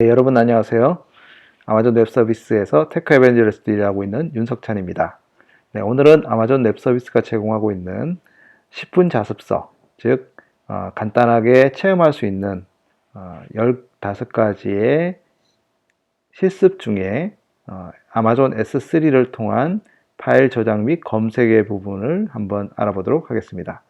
네, 여러분 안녕하세요. 아마존 웹 서비스에서 테크 에벤젤리스트 일하고 있는 윤석찬입니다. 네, 오늘은 아마존 웹 서비스가 제공하고 있는 10분 자습서, 즉 어, 간단하게 체험할 수 있는 어, 15가지의 실습 중에 어, 아마존 S3를 통한 파일 저장 및 검색의 부분을 한번 알아보도록 하겠습니다.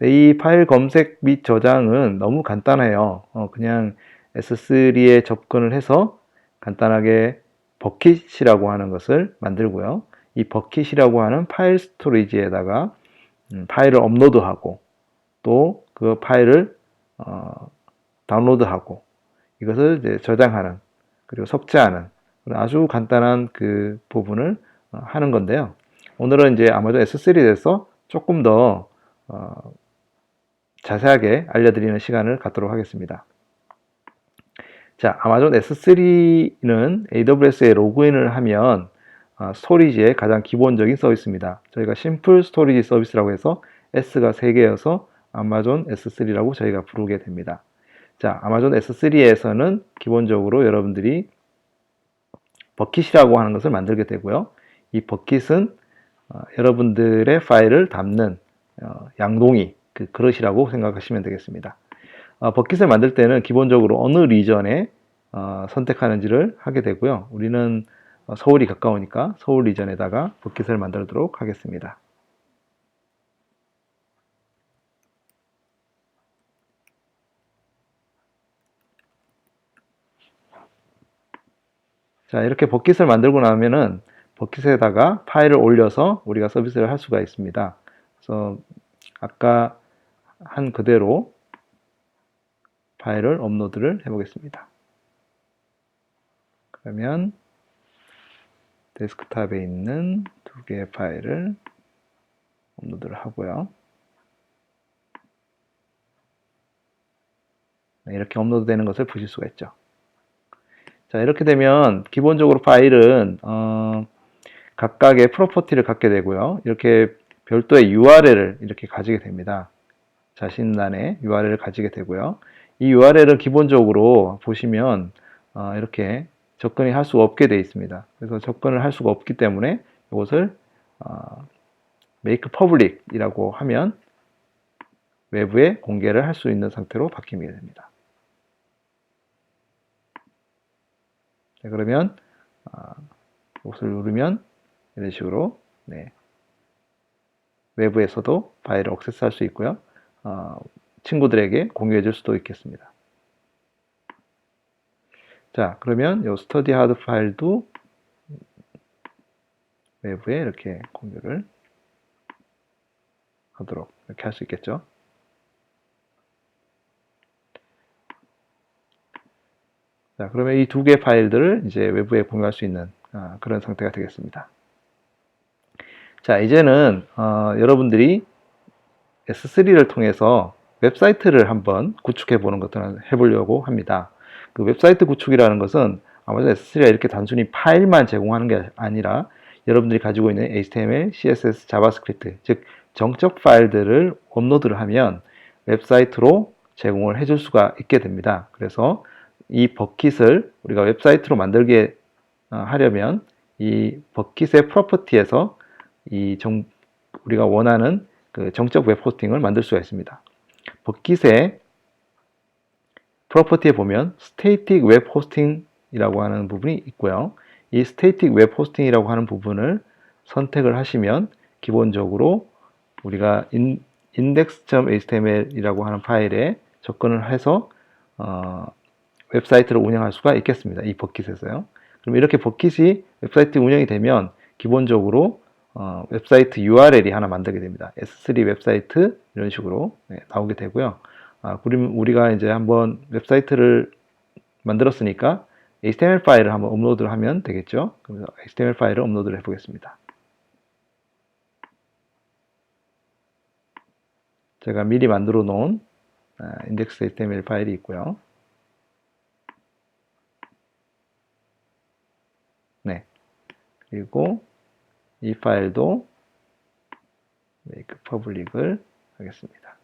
네, 이 파일 검색 및 저장은 너무 간단해요. 어, 그냥 S3에 접근을 해서 간단하게 버킷이라고 하는 것을 만들고요. 이 버킷이라고 하는 파일 스토리지에다가 음, 파일을 업로드하고 또 그 파일을 어, 다운로드하고 이것을 저장하는 그리고 삭제하는 아주 간단한 그 부분을 어, 하는 건데요. 오늘은 이제 아마존 S3에서 조금 더 어, 자세하게 알려드리는 시간을 갖도록 하겠습니다. 자, 아마존 S3는 AWS에 로그인을 하면 어, 스토리지의 가장 기본적인 서비스입니다. 저희가 심플 스토리지 서비스라고 해서 S가 3개여서 아마존 S3라고 저희가 부르게 됩니다. 자, 아마존 S3에서는 기본적으로 여러분들이 버킷이라고 하는 것을 만들게 되고요. 이 버킷은 어, 여러분들의 파일을 담는 어, 양동이, 그 그릇이라고 생각하시면 되겠습니다. 어, 버킷을 만들 때는 기본적으로 어느 리전에 어, 선택하는지를 하게 되고요. 우리는 어, 서울이 가까우니까 서울 리전에다가 버킷을 만들도록 하겠습니다. 자, 이렇게 버킷을 만들고 나면은 버킷에다가 파일을 올려서 우리가 서비스를 할 수가 있습니다. 그래서 아까 한 그대로 파일을 업로드를 해 보겠습니다. 그러면 데스크탑에 있는 두 개의 파일을 업로드를 하고요. 네, 이렇게 업로드 되는 것을 보실 수가 있죠. 자, 이렇게 되면 기본적으로 파일은 어, 각각의 프로퍼티를 갖게 되고요. 이렇게 별도의 URL을 이렇게 가지게 됩니다. 자신란에 URL을 가지게 되고요. 이 URL은 기본적으로 보시면 어, 이렇게 접근이 할 수가 없게 되어 있습니다. 그래서 접근을 할 수가 없기 때문에 이것을 어, make public이라고 하면 외부에 공개를 할 수 있는 상태로 바뀌게 됩니다. 네, 그러면 어, 이것을 누르면 이런 식으로 네, 외부에서도 파일을 액세스할 수 있고요. 어, 친구들에게 공유해 줄 수도 있겠습니다. 자, 그러면 이 스터디 하드 파일도 외부에 이렇게 공유를 하도록 이렇게 할 수 있겠죠. 자, 그러면 이 두 개의 파일들을 이제 외부에 공유할 수 있는 아, 그런 상태가 되겠습니다. 자, 이제는 어, 여러분들이 S3를 통해서 웹사이트를 한번 구축해 보는 것을 해보려고 합니다. 그 웹사이트 구축이라는 것은 아마존 S3가 이렇게 단순히 파일만 제공하는 게 아니라 여러분들이 가지고 있는 HTML, CSS, 자바스크립트, 즉 정적 파일들을 업로드를 하면 웹사이트로 제공을 해줄 수가 있게 됩니다. 그래서 이 버킷을 우리가 웹사이트로 만들게 어, 하려면 이 버킷의 프로퍼티에서 이 정, 우리가 원하는 그 정적 웹 호스팅을 만들 수가 있습니다. 버킷의 프로퍼티에 보면 스테이틱 웹 호스팅이라고 하는 부분이 있고요. 이 스테이틱 웹 호스팅이라고 하는 부분을 선택을 하시면 기본적으로 우리가 인, index.html이라고 하는 파일에 접근을 해서 어, 웹사이트를 운영할 수가 있겠습니다. 이 버킷에서요. 그럼 이렇게 버킷이 웹사이트 운영이 되면 기본적으로 어, 웹사이트 URL이 하나 만들게 됩니다. S3 웹사이트 이런 식으로 네, 나오게 되고요. 아, 우리가 이제 한번 웹사이트를 만들었으니까 HTML 파일을 한번 업로드를 하면 되겠죠. 그래서 HTML 파일을 업로드를 해보겠습니다. 제가 미리 만들어 놓은 인덱스 HTML 파일이 있고요. 네. 그리고 이 파일도 make public을 하겠습니다.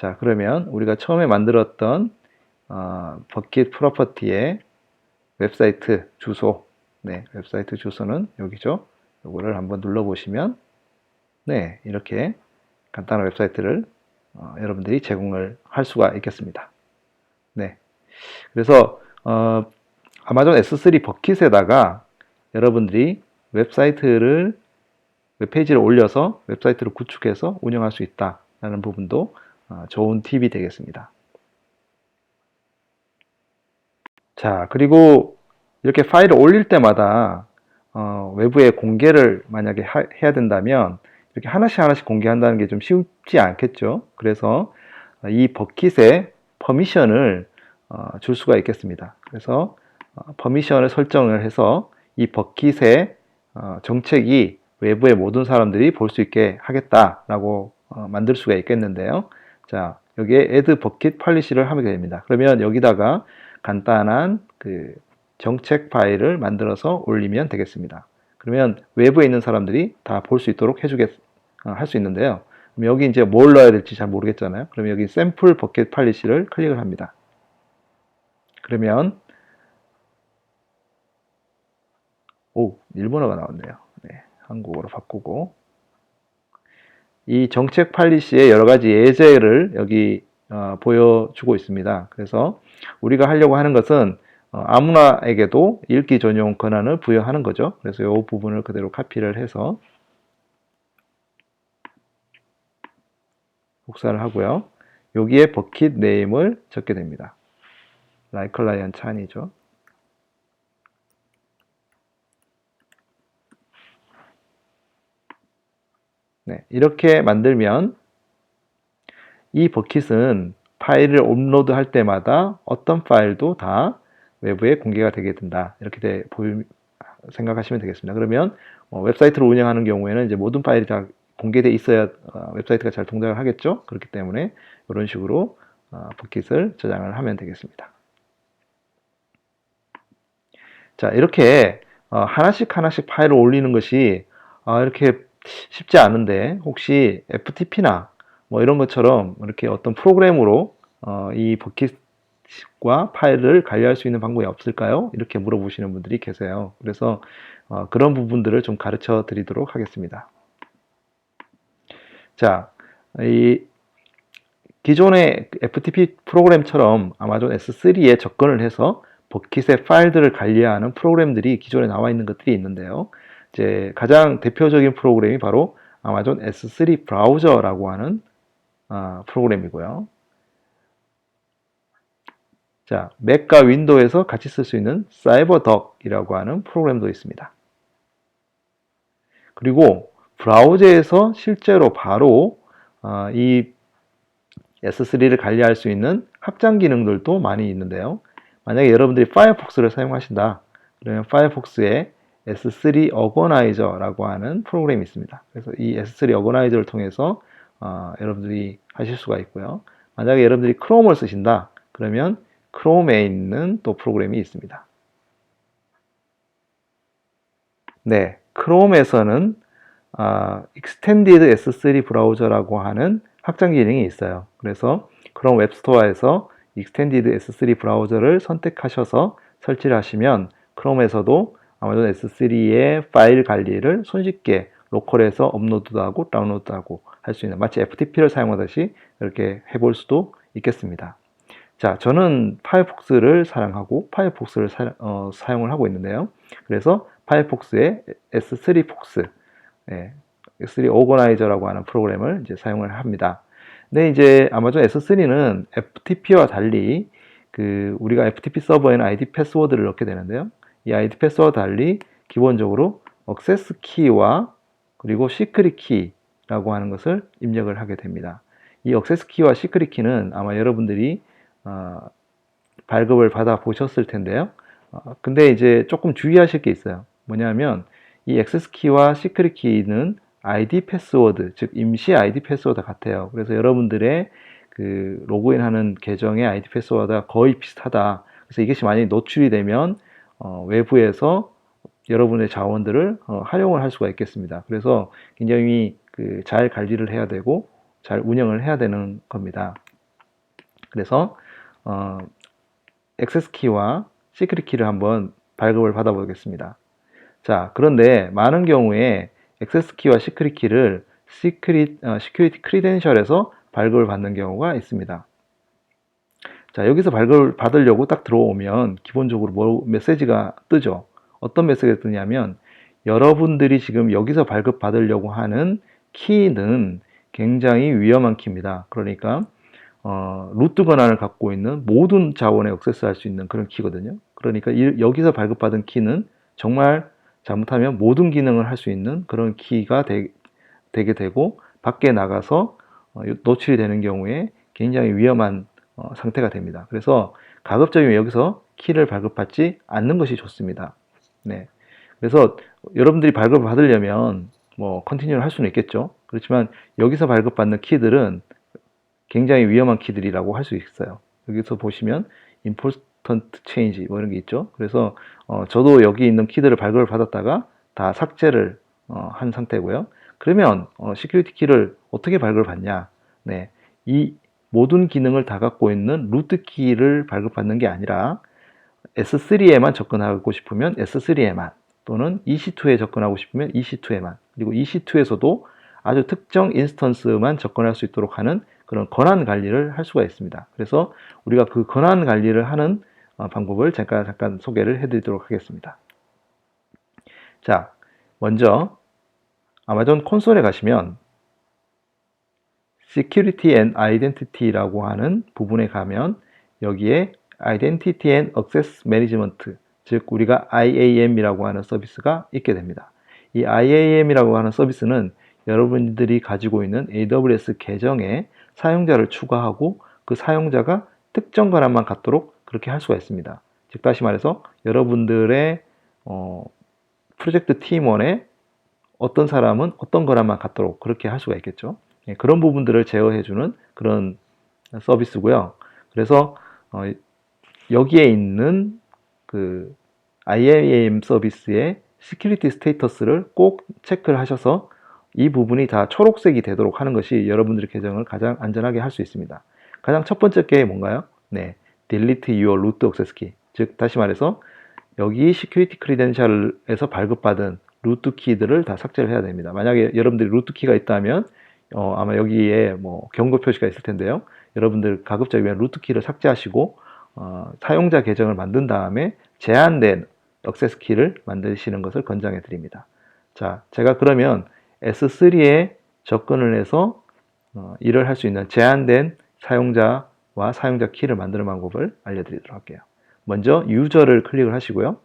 자, 그러면 우리가 처음에 만들었던 어, 버킷 프로퍼티의 웹사이트 주소, 네, 웹사이트 주소는 여기죠. 이거를 한번 눌러 보시면, 네, 이렇게 간단한 웹사이트를 어, 여러분들이 제공을 할 수가 있겠습니다. 네, 그래서 어, 아마존 S3 버킷에다가 여러분들이 웹사이트를 웹페이지를 올려서 웹사이트를 구축해서 운영할 수 있다라는 부분도 어, 좋은 팁이 되겠습니다. 자, 그리고 이렇게 파일을 올릴 때마다 어, 외부에 공개를 만약에 하, 해야 된다면 이렇게 하나씩 하나씩 공개한다는 게 좀 쉽지 않겠죠. 그래서 이 버킷에 퍼미션을 어, 줄 수가 있겠습니다. 그래서 어, 퍼미션을 설정을 해서 이 버킷의 어, 정책이 외부의 모든 사람들이 볼 수 있게 하겠다라고 어, 만들 수가 있겠는데요. 자, 여기에 add bucket policy를 하게 됩니다. 그러면 여기다가 간단한 그 정책 파일을 만들어서 올리면 되겠습니다. 그러면 외부에 있는 사람들이 다 볼 수 있도록 해주겠, 어, 할수 있는데요. 그럼 여기 이제 뭘 넣어야 될지 잘 모르겠잖아요. 그러면 여기 샘플 버켓 팔리시를 클릭을 합니다. 그러면 오 일본어가 나왔네요. 네, 한국어로 바꾸고 이 정책 팔리시의 여러 가지 예제를 여기 어, 보여주고 있습니다. 그래서 우리가 하려고 하는 것은 어, 아무나에게도 읽기 전용 권한을 부여하는 거죠. 그래서 이 부분을 그대로 카피를 해서 복사를 하고요. 여기에 버킷 네임을 적게 됩니다. 라이클라이언 찬이죠. 네, 이렇게 만들면 이 버킷은 파일을 업로드 할 때마다 어떤 파일도 다 외부에 공개가 되게 된다. 이렇게 돼, 보일, 생각하시면 되겠습니다. 그러면 어, 웹사이트를 운영하는 경우에는 이제 모든 파일이 다 공개돼 있어야 어, 웹사이트가 잘 동작을 하겠죠. 그렇기 때문에 이런 식으로 어, 버킷을 저장을 하면 되겠습니다. 자, 이렇게 어, 하나씩 하나씩 파일을 올리는 것이 아, 이렇게 쉽지 않은데 혹시 FTP나 뭐 이런 것처럼 이렇게 어떤 프로그램으로 어, 이 버킷과 파일을 관리할 수 있는 방법이 없을까요? 이렇게 물어보시는 분들이 계세요. 그래서 어, 그런 부분들을 좀 가르쳐 드리도록 하겠습니다. 자, 이 기존의 FTP 프로그램처럼 아마존 S3에 접근을 해서 버킷의 파일들을 관리하는 프로그램들이 기존에 나와 있는 것들이 있는데요. 이제 가장 대표적인 프로그램이 바로 아마존 S3 브라우저라고 하는 아, 프로그램이고요. 자, 맥과 윈도우에서 같이 쓸 수 있는 사이버덕이라고 하는 프로그램도 있습니다. 그리고 브라우저에서 실제로 바로 어, 이 S3를 관리할 수 있는 확장 기능들도 많이 있는데요. 만약에 여러분들이 파이어폭스를 사용하신다. 그러면 파이어폭스에 S3 어거나이저라고 하는 프로그램이 있습니다. 그래서 이 S3 어거나이저를 통해서 어, 여러분들이 하실 수가 있고요. 만약에 여러분들이 크롬을 쓰신다. 그러면 크롬에 있는 또 프로그램이 있습니다. 네, 크롬에서는 아, Extended S3 브라우저라고 하는 확장 기능이 있어요. 그래서 크롬 웹스토어에서 Extended S3 브라우저를 선택하셔서 설치를 하시면 크롬에서도 아마존 S3의 파일 관리를 손쉽게 로컬에서 업로드도 하고 다운로드도 하고 할 수 있는 마치 FTP를 사용하듯이 이렇게 해볼 수도 있겠습니다. 자, 저는 파이어폭스를 사랑하고 파이어폭스를 사, 어, 사용을 하고 있는데요. 그래서 파이어폭스의 S3 폭스, 예, S3 오거나이저라고 하는 프로그램을 이제 사용을 합니다. 근데 이제 아마존 S3는 FTP와 달리 그 우리가 FTP 서버에는 ID 패스워드를 넣게 되는데요. 이 ID 패스워드 달리 기본적으로 액세스 키와 그리고 시크릿 키라고 하는 것을 입력을 하게 됩니다. 이 액세스 키와 시크릿 키는 아마 여러분들이 어, 발급을 받아 보셨을 텐데요. 어, 근데 이제 조금 주의하실 게 있어요. 뭐냐면 이 액세스 키와 시크릿 키는 ID 패스워드, 즉 임시 ID 패스워드 같아요. 그래서 여러분들의 그 로그인하는 계정의 ID 패스워드가 거의 비슷하다. 그래서 이것이 만약에 노출이 되면 어, 외부에서 여러분의 자원들을 어, 활용을 할 수가 있겠습니다. 그래서 굉장히 그 잘 관리를 해야 되고 잘 운영을 해야 되는 겁니다. 그래서 어, 액세스 키와 시크릿 키를 한번 발급을 받아보겠습니다. 자, 그런데 많은 경우에 액세스 키와 시크릿 키를 시크릿, 어, 시큐리티 크리덴셜에서 발급을 받는 경우가 있습니다. 자, 여기서 발급을 받으려고 딱 들어오면 기본적으로 뭐 메시지가 뜨죠. 어떤 메시지가 뜨냐면 여러분들이 지금 여기서 발급 받으려고 하는 키는 굉장히 위험한 키입니다. 그러니까 어, 루트 권한을 갖고 있는 모든 자원에 액세스할 수 있는 그런 키거든요. 그러니까 이, 여기서 발급받은 키는 정말 잘못하면 모든 기능을 할 수 있는 그런 키가 되, 게 되고 밖에 나가서 어, 노출이 되는 경우에 굉장히 위험한 어, 상태가 됩니다. 그래서 가급적이면 여기서 키를 발급받지 않는 것이 좋습니다. 네. 그래서 여러분들이 발급을 받으려면 뭐 컨티뉴를 할 수는 있겠죠. 그렇지만 여기서 발급받는 키들은 굉장히 위험한 키들이라고 할 수 있어요. 여기서 보시면 important change 뭐 이런 게 있죠. 그래서 어, 저도 여기 있는 키들을 발급을 받았다가 다 삭제를 어, 한 상태고요. 그러면 어, 시큐리티 키를 어떻게 발급을 받냐? 네, 이 모든 기능을 다 갖고 있는 루트 키를 발급받는 게 아니라 S3에만 접근하고 싶으면 S3에만 또는 EC2에 접근하고 싶으면 EC2에만 그리고 EC2에서도 아주 특정 인스턴스만 접근할 수 있도록 하는 그런 권한 관리를 할 수가 있습니다. 그래서 우리가 그 권한 관리를 하는 어, 방법을 잠깐 잠깐 소개를 해드리도록 하겠습니다. 자, 먼저 아마존 콘솔에 가시면 Security and Identity라고 하는 부분에 가면 여기에 Identity and Access Management, 즉 우리가 IAM이라고 하는 서비스가 있게 됩니다. 이 IAM이라고 하는 서비스는 여러분들이 가지고 있는 AWS 계정에 사용자를 추가하고 그 사용자가 특정 권한만 갖도록 그렇게 할 수가 있습니다. 즉 다시 말해서 여러분들의 어, 프로젝트 팀원에 어떤 사람은 어떤 권한만 갖도록 그렇게 할 수가 있겠죠. 예, 그런 부분들을 제어해주는 그런 서비스고요. 그래서 어, 여기에 있는 그 IAM 서비스의 시큐리티 스테이터스를 꼭 체크를 하셔서 이 부분이 다 초록색이 되도록 하는 것이 여러분들의 계정을 가장 안전하게 할 수 있습니다. 가장 첫 번째 게 뭔가요? 네, delete your root access key. 즉 다시 말해서 여기 시큐리티 크리덴셜에서 발급받은 루트 키들을 다 삭제를 해야 됩니다. 만약에 여러분들이 루트 키가 있다면 어, 아마 여기에 뭐 경고 표시가 있을 텐데요. 여러분들 가급적 이면 루트 키를 삭제하시고 어, 사용자 계정을 만든 다음에 제한된 액세스 키를 만드시는 것을 권장해 드립니다. 자, 제가 그러면 S3에 접근을 해서 어, 일을 할 수 있는 제한된 사용자와 사용자 키를 만드는 방법을 알려드리도록 할게요. 먼저 유저를 클릭을 하시고요.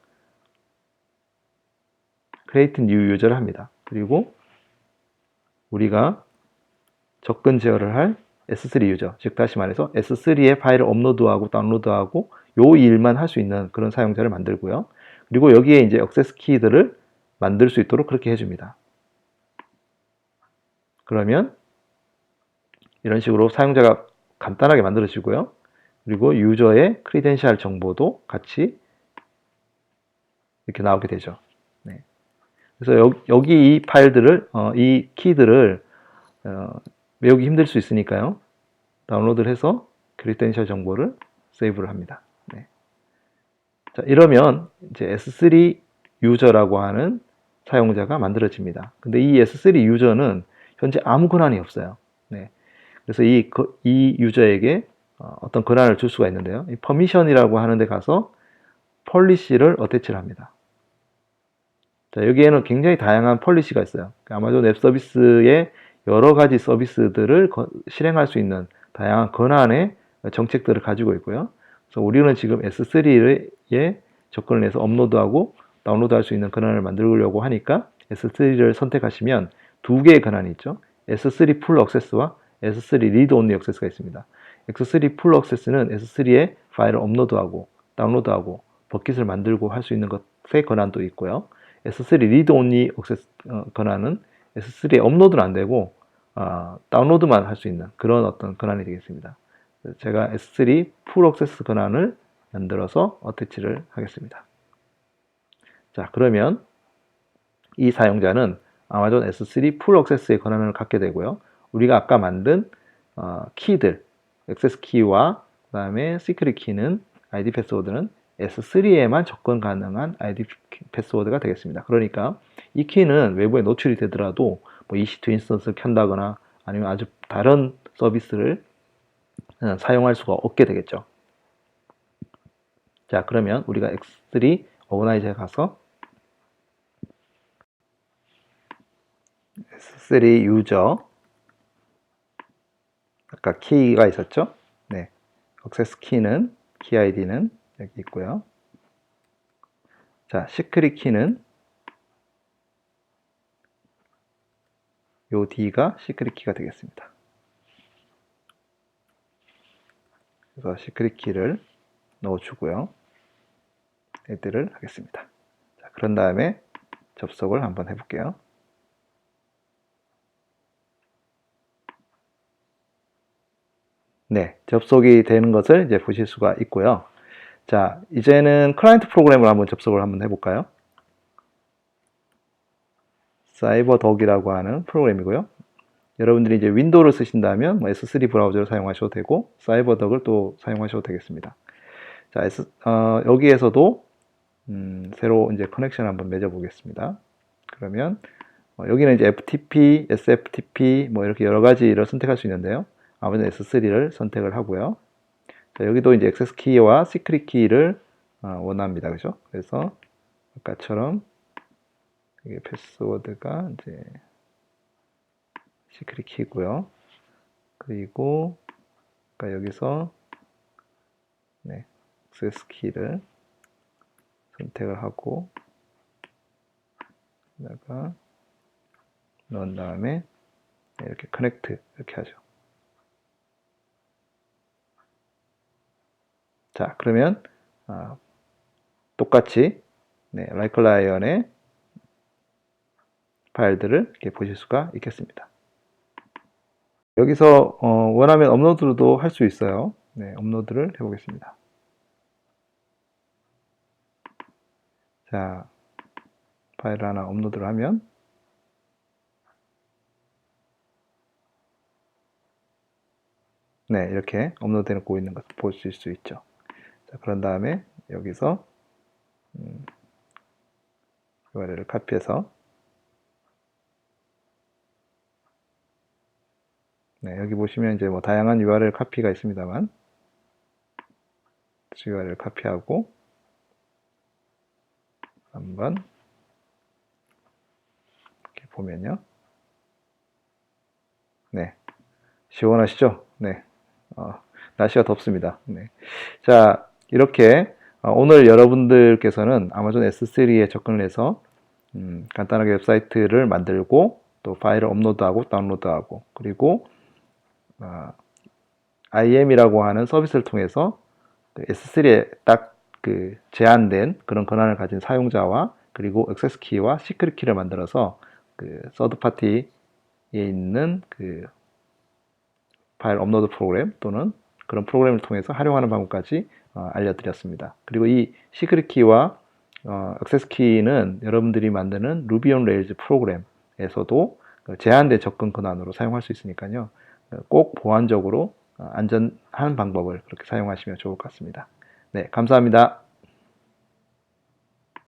create new user를 합니다. 그리고 우리가 접근 제어를 할 S3 유저, 즉 다시 말해서 S3에 파일을 업로드하고 다운로드하고 요 일만 할 수 있는 그런 사용자를 만들고요. 그리고 여기에 이제 액세스 키들을 만들 수 있도록 그렇게 해줍니다. 그러면 이런 식으로 사용자가 간단하게 만들어지고요. 그리고 유저의 크리덴셜 정보도 같이 이렇게 나오게 되죠. 네. 그래서 여, 기이 파일들을 어, 이 키들을 어, 외우기 힘들 수 있으니까요. 다운로드를 해서 크리덴셜 정보를 세이브를 합니다. 네. 자, 이러면 이제 S3 유저라고 하는 사용자가 만들어집니다. 근데 이 S3 유저는 현재 아무 권한이 없어요. 네. 그래서 이, 이 유저에게 어, 어떤 권한을 줄 수가 있는데요. 이 퍼미션이라고 하는데 가서 폴리시를 어태치를 합니다. 자, 여기에는 굉장히 다양한 폴리시가 있어요. 아마존 웹 서비스의 여러 가지 서비스들을 거, 실행할 수 있는 다양한 권한의 정책들을 가지고 있고요. 그래서 우리는 지금 S3에 접근을 해서 업로드하고 다운로드할 수 있는 권한을 만들려고 하니까 S3를 선택하시면 두 개의 권한이 있죠. S3 풀 액세스와 S3 리드 온리 액세스가 있습니다. S3 풀 액세스는 S3에 파일을 업로드하고 다운로드하고 버킷을 만들고 할 수 있는 것의 권한도 있고요. S3 리드 온리 액세스 어, 권한은 S3에 업로드는 안 되고 어, 다운로드만 할 수 있는 그런 어떤 권한이 되겠습니다. 제가 S3 풀 액세스 권한을 만들어서 어태치를 하겠습니다. 자, 그러면 이 사용자는 아마존 S3 풀 액세스의 권한을 갖게 되고요. 우리가 아까 만든 어, 키들, 액세스 키와 그다음에 시크릿 키는 아이디 패스워드는 S3에만 접근 가능한 아이디 패스워드가 되겠습니다. 그러니까 이 키는 외부에 노출이 되더라도 뭐 EC2 인스턴스를 켠다거나 아니면 아주 다른 서비스를 어, 사용할 수가 없게 되겠죠. 자, 그러면 우리가 X3 어그나이저에 가서 S3 유저 아까 키가 있었죠? 네. 액세스 키는 키 아이디는 여기 있고요. 자, 시크릿 키는 요 D가 시크릿 키가 되겠습니다. 그래서 시크릿 키를 넣어주고요. 애들을 하겠습니다. 자, 그런 다음에 접속을 한번 해볼게요. 네, 접속이 되는 것을 이제 보실 수가 있고요. 자, 이제는 클라이언트 프로그램을 한번 접속을 한번 해볼까요? 사이버덕이라고 하는 프로그램이고요. 여러분들이 이제 윈도우를 쓰신다면 뭐 S3 브라우저를 사용하셔도 되고 사이버덕을 또 사용하셔도 되겠습니다. 자, S, 어, 여기에서도 음, 새로 이제 커넥션 한번 맺어 보겠습니다. 그러면 어, 여기는 이제 FTP, SFTP 뭐 이렇게 여러 가지를 선택할 수 있는데요. 아무래도 S3를 선택을 하고요. 자, 여기도 이제 액세스 키와 시크릿 키를 어, 원합니다. 그죠? 그래서 아까처럼 이게 패스워드가 이제 시크릿 키고요. 그리고 아까 여기서 네, 액세스 키를 선택을 하고 여기다가 넣은 다음에 이렇게 커넥트 이렇게 하죠. 자, 그러면 아, 똑같이 네, 라이클라이언의 파일들을 이렇게 보실 수가 있겠습니다. 여기서 어, 원하면 업로드도 할 수 있어요. 네, 업로드를 해보겠습니다. 자, 파일을 하나 업로드를 하면 네, 이렇게 업로드 되고 있는 것을 보실 수 있죠. 자, 그런 다음에 여기서 음, URL을 카피해서 네, 여기 보시면 이제 뭐 다양한 URL 카피가 있습니다만 URL 카피하고 한번 이렇게 보면요. 네, 시원하시죠? 네, 어, 날씨가 덥습니다. 네, 자 이렇게 어, 오늘 여러분들께서는 아마존 S3에 접근을 해서 음, 간단하게 웹사이트를 만들고 또 파일을 업로드하고 다운로드하고 그리고 어, IM이라고 하는 서비스를 통해서 S3에 딱 그 제한된 그런 권한을 가진 사용자와 그리고 액세스 키와 시크릿 키를 만들어서 그 서드 파티에 있는 그 파일 업로드 프로그램 또는 그런 프로그램을 통해서 활용하는 방법까지 어, 알려드렸습니다. 그리고 이 시크릿 키와 어, 액세스 키는 여러분들이 만드는 루비 온 레일즈 프로그램에서도 그 제한된 접근 권한으로 사용할 수 있으니까요. 꼭 보안적으로 어, 안전한 방법을 그렇게 사용하시면 좋을 것 같습니다. 네, 감사합니다.